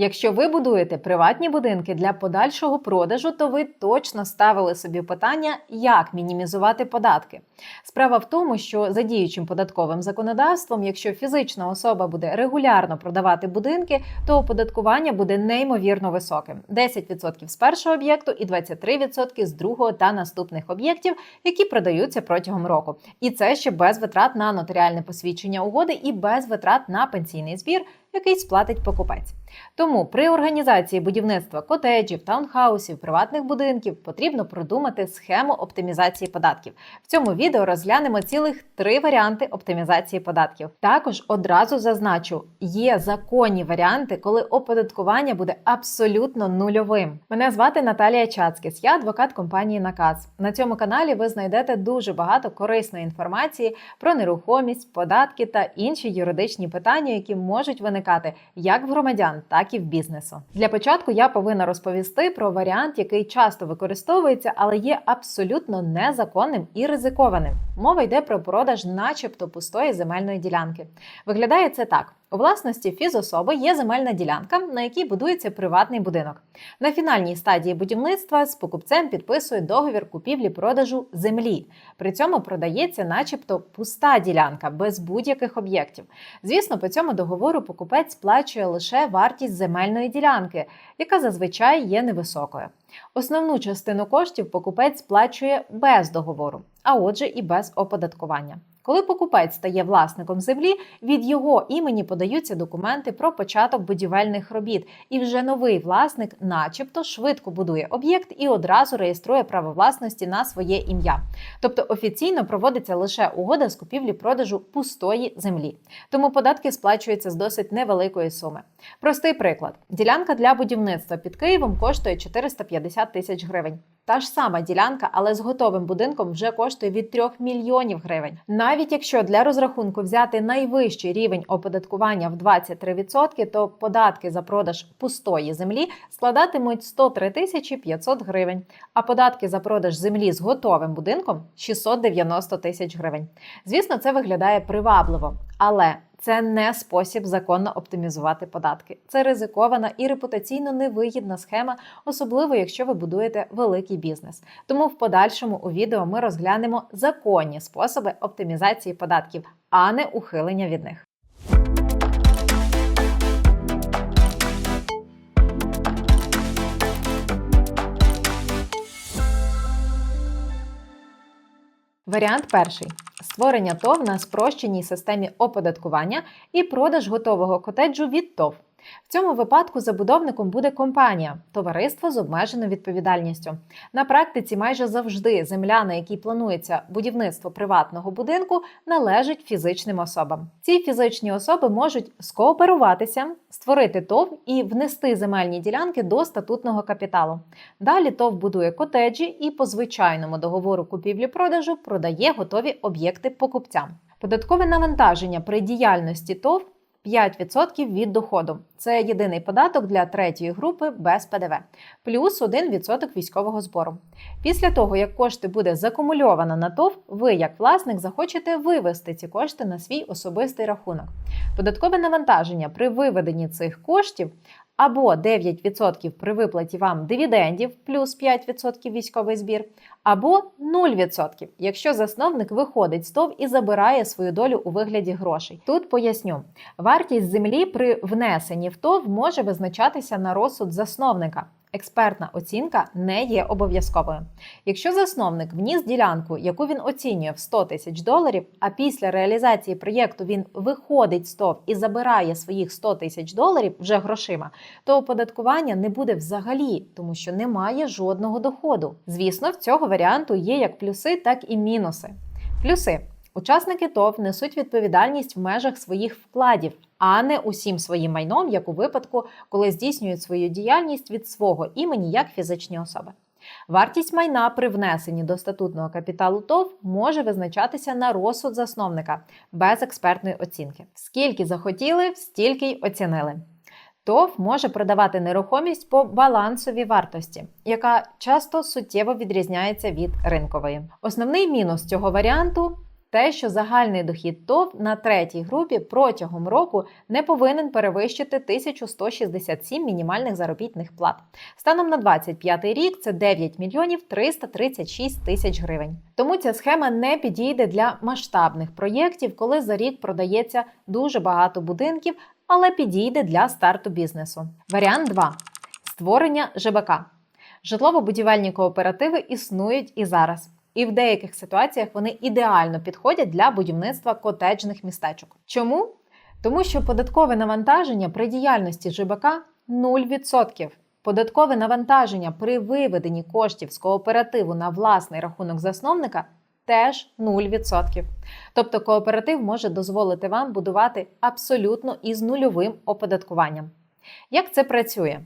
Якщо ви будуєте приватні будинки для подальшого продажу, то ви точно ставили собі питання, як мінімізувати податки. Справа в тому, що за діючим податковим законодавством, якщо фізична особа буде регулярно продавати будинки, то оподаткування буде неймовірно високим: 10% з першого об'єкту і 23% з другого та наступних об'єктів, які продаються протягом року. І це ще без витрат на нотаріальне посвідчення угоди і без витрат на пенсійний збір, який сплатить покупець. Тому при організації будівництва котеджів, таунхаусів, приватних будинків потрібно продумати схему оптимізації податків. В цьому відео розглянемо цілих три варіанти оптимізації податків. Також одразу зазначу, є законні варіанти, коли оподаткування буде абсолютно нульовим. Мене звати Наталія Чацкіс, я адвокат компанії Наказ. На цьому каналі ви знайдете дуже багато корисної інформації про нерухомість, податки та інші юридичні питання, які можуть виникати як в громадян, так і в бізнесу. Для початку я повинна розповісти про варіант, який часто використовується, але є абсолютно незаконним і ризикованим. Мова йде про продаж, начебто пустої земельної ділянки. Виглядає це так. У власності фізособи є земельна ділянка, на якій будується приватний будинок. На фінальній стадії будівництва з покупцем підписує договір купівлі-продажу землі. При цьому продається, начебто, пуста ділянка без будь-яких об'єктів. Звісно, по цьому договору покупець сплачує лише вартість земельної ділянки, яка зазвичай є невисокою. Основну частину коштів покупець сплачує без договору, а отже, і без оподаткування. Коли покупець стає власником землі, від його імені подаються документи про початок будівельних робіт, і вже новий власник, начебто, швидко будує об'єкт і одразу реєструє право власності на своє ім'я. Тобто офіційно проводиться лише угода з купівлі-продажу пустої землі. Тому податки сплачуються з досить невеликої суми. Простий приклад: ділянка для будівництва під Києвом коштує 450 тисяч гривень. Та ж сама ділянка, але з готовим будинком вже коштує від 3 мільйонів гривень. Навіть якщо для розрахунку взяти найвищий рівень оподаткування в 23%, то податки за продаж пустої землі складатимуть 103 тисячі 500 гривень, а податки за продаж землі з готовим будинком 690 тисяч гривень. Звісно, це виглядає привабливо, але це не спосіб законно оптимізувати податки. Це ризикована і репутаційно невигідна схема, особливо якщо ви будуєте великий бізнес. Тому в подальшому у відео ми розглянемо законні способи оптимізації податків, а не ухилення від них. Варіант перший: створення ТОВ на спрощеній системі оподаткування і продаж готового котеджу від ТОВ. В цьому випадку забудовником буде компанія товариство з обмеженою відповідальністю. На практиці майже завжди земля, на якій планується будівництво приватного будинку, належить фізичним особам. Ці фізичні особи можуть скооперуватися, створити ТОВ і внести земельні ділянки до статутного капіталу. Далі ТОВ будує котеджі і по звичайному договору купівлі-продажу продає готові об'єкти покупцям. Податкове навантаження при діяльності ТОВ 5% від доходу. Це єдиний податок для третьої групи без ПДВ, плюс 1% військового збору. Після того, як кошти буде закумульовано на ТОВ, ви, як власник, захочете вивести ці кошти на свій особистий рахунок. Податкове навантаження при виведенні цих коштів або 9% при виплаті вам дивідендів плюс 5% військовий збір, або 0%, якщо засновник виходить з ТОВ і забирає свою долю у вигляді грошей. Тут поясню, вартість землі при внесенні в ТОВ може визначатися на розсуд засновника. Експертна оцінка не є обов'язковою. Якщо засновник вніс ділянку, яку він оцінює в 100 тисяч доларів, а після реалізації проєкту він виходить з ТОВ і забирає своїх 100 тисяч доларів вже грошима, то оподаткування не буде взагалі, тому що немає жодного доходу. Звісно, в цього варіанту є як плюси, так і мінуси. Плюси. Учасники ТОВ несуть відповідальність в межах своїх вкладів, а не усім своїм майном, як у випадку, коли здійснюють свою діяльність від свого імені як фізичні особи. Вартість майна при внесенні до статутного капіталу ТОВ може визначатися на розсуд засновника без експертної оцінки. Скільки захотіли, стільки й оцінили. ТОВ може продавати нерухомість по балансовій вартості, яка часто суттєво відрізняється від ринкової. Основний мінус цього варіанту те, що загальний дохід ТОВ на третій групі протягом року не повинен перевищити 1167 мінімальних заробітних плат. Станом на 25 рік це 9 мільйонів 336 тисяч гривень. Тому ця схема не підійде для масштабних проєктів, коли за рік продається дуже багато будинків, але підійде для старту бізнесу. Варіант 2. створення ЖБК. Житлово-будівельні кооперативи існують і зараз. І в деяких ситуаціях вони ідеально підходять для будівництва котеджних містечок. Чому? Тому що податкове навантаження при діяльності ЖБК 0%. Податкове навантаження при виведенні коштів з кооперативу на власний рахунок засновника теж 0%. Тобто кооператив може дозволити вам будувати абсолютно із нульовим оподаткуванням. Як це працює?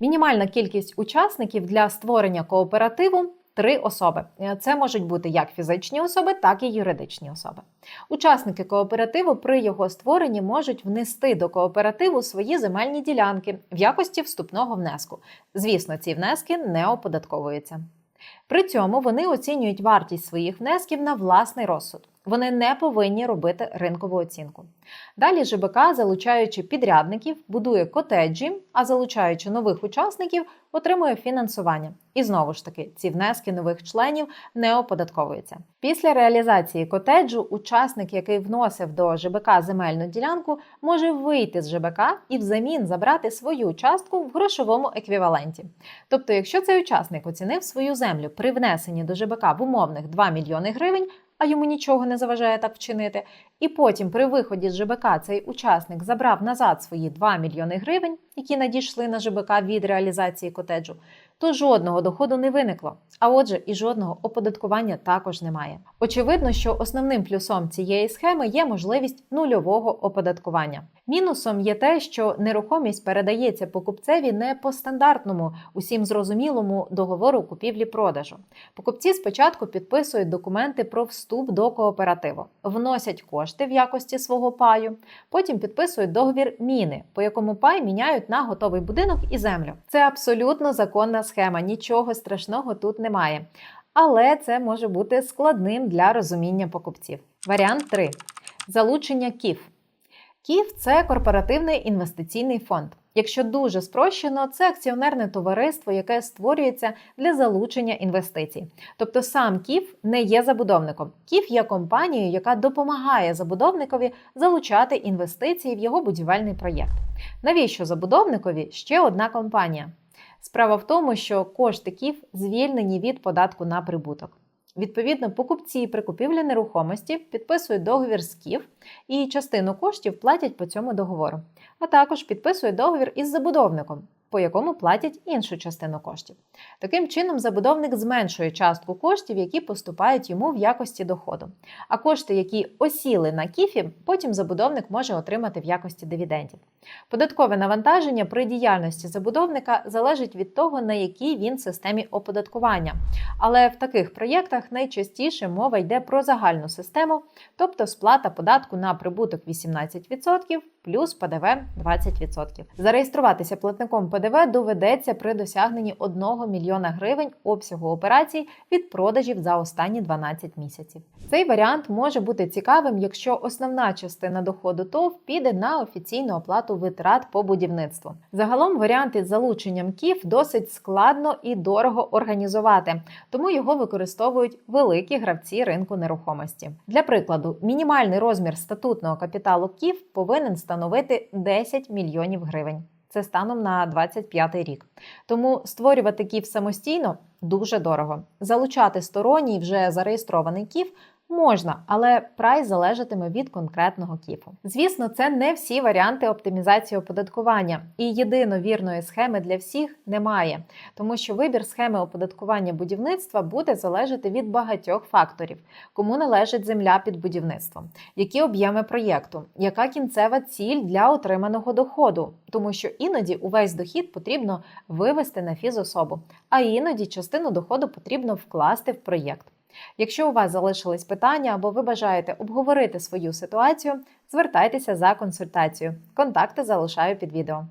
Мінімальна кількість учасників для створення кооперативу три особи. Це можуть бути як фізичні особи, так і юридичні особи. Учасники кооперативу при його створенні можуть внести до кооперативу свої земельні ділянки в якості вступного внеску. Звісно, ці внески не оподатковуються. При цьому вони оцінюють вартість своїх внесків на власний розсуд. Вони не повинні робити ринкову оцінку. Далі ЖБК, залучаючи підрядників, будує котеджі, а залучаючи нових учасників, отримує фінансування. І знову ж таки, ці внески нових членів не оподатковуються. Після реалізації котеджу учасник, який вносив до ЖБК земельну ділянку, може вийти з ЖБК і взамін забрати свою частку в грошовому еквіваленті. Тобто, якщо цей учасник оцінив свою землю при внесенні до ЖБК в умовних 2 мільйони гривень, а йому нічого не заважає так вчинити. І потім, при виході з ЖБК, цей учасник забрав назад свої 2 мільйони гривень, які надійшли на ЖБК від реалізації котеджу, то жодного доходу не виникло. А отже, і жодного оподаткування також немає. Очевидно, що основним плюсом цієї схеми є можливість нульового оподаткування. Мінусом є те, що нерухомість передається покупцеві не по стандартному, усім зрозумілому договору купівлі-продажу. Покупці спочатку підписують документи про вступ до кооперативу, вносять кошти в якості свого паю, потім підписують договір міни, по якому пай міняють на готовий будинок і землю. Це абсолютно законна схема, нічого страшного тут немає. Але це може бути складним для розуміння покупців. Варіант 3. залучення КІФ. КІФ це корпоративний інвестиційний фонд. Якщо дуже спрощено, це акціонерне товариство, яке створюється для залучення інвестицій. Тобто сам КІФ не є забудовником. КІФ є компанією, яка допомагає забудовникові залучати інвестиції в його будівельний проєкт. Навіщо забудовникові ще одна компанія? Справа в тому, що кошти КІФ звільнені від податку на прибуток. Відповідно, покупці при купівлі нерухомості підписують договір з КІФ і частину коштів платять по цьому договору, а також підписують договір із забудовником, по якому платять іншу частину коштів. Таким чином, забудовник зменшує частку коштів, які поступають йому в якості доходу. А кошти, які осіли на кіфі, потім забудовник може отримати в якості дивідендів. Податкове навантаження при діяльності забудовника залежить від того, на якій він системі оподаткування. Але в таких проєктах найчастіше мова йде про загальну систему, тобто сплата податку на прибуток 18% плюс ПДВ 20%. Зареєструватися платником ПДВ доведеться при досягненні 1 мільйона гривень обсягу операцій від продажів за останні 12 місяців. Цей варіант може бути цікавим, якщо основна частина доходу ТОВ піде на офіційну оплату витрат по будівництву. Загалом варіант із залученням КІФ досить складно і дорого організувати, тому його використовують великі гравці ринку нерухомості. Для прикладу, мінімальний розмір статутного капіталу КІФ повинен становити 10 мільйонів гривень. Це станом на 25 рік. Тому створювати КІФ самостійно дуже дорого. Залучати сторонній вже зареєстрований КІФ Можна, але прайс залежатиме від конкретного кіфу. Звісно, це не всі варіанти оптимізації оподаткування, і єдиновірної схеми для всіх немає, тому що вибір схеми оподаткування будівництва буде залежати від багатьох факторів, кому належить земля під будівництвом, які об'єми проєкту, яка кінцева ціль для отриманого доходу, тому що іноді увесь дохід потрібно вивести на фізособу, а іноді частину доходу потрібно вкласти в проєкт. Якщо у вас залишились питання або ви бажаєте обговорити свою ситуацію, звертайтеся за консультацією. Контакти залишаю під відео.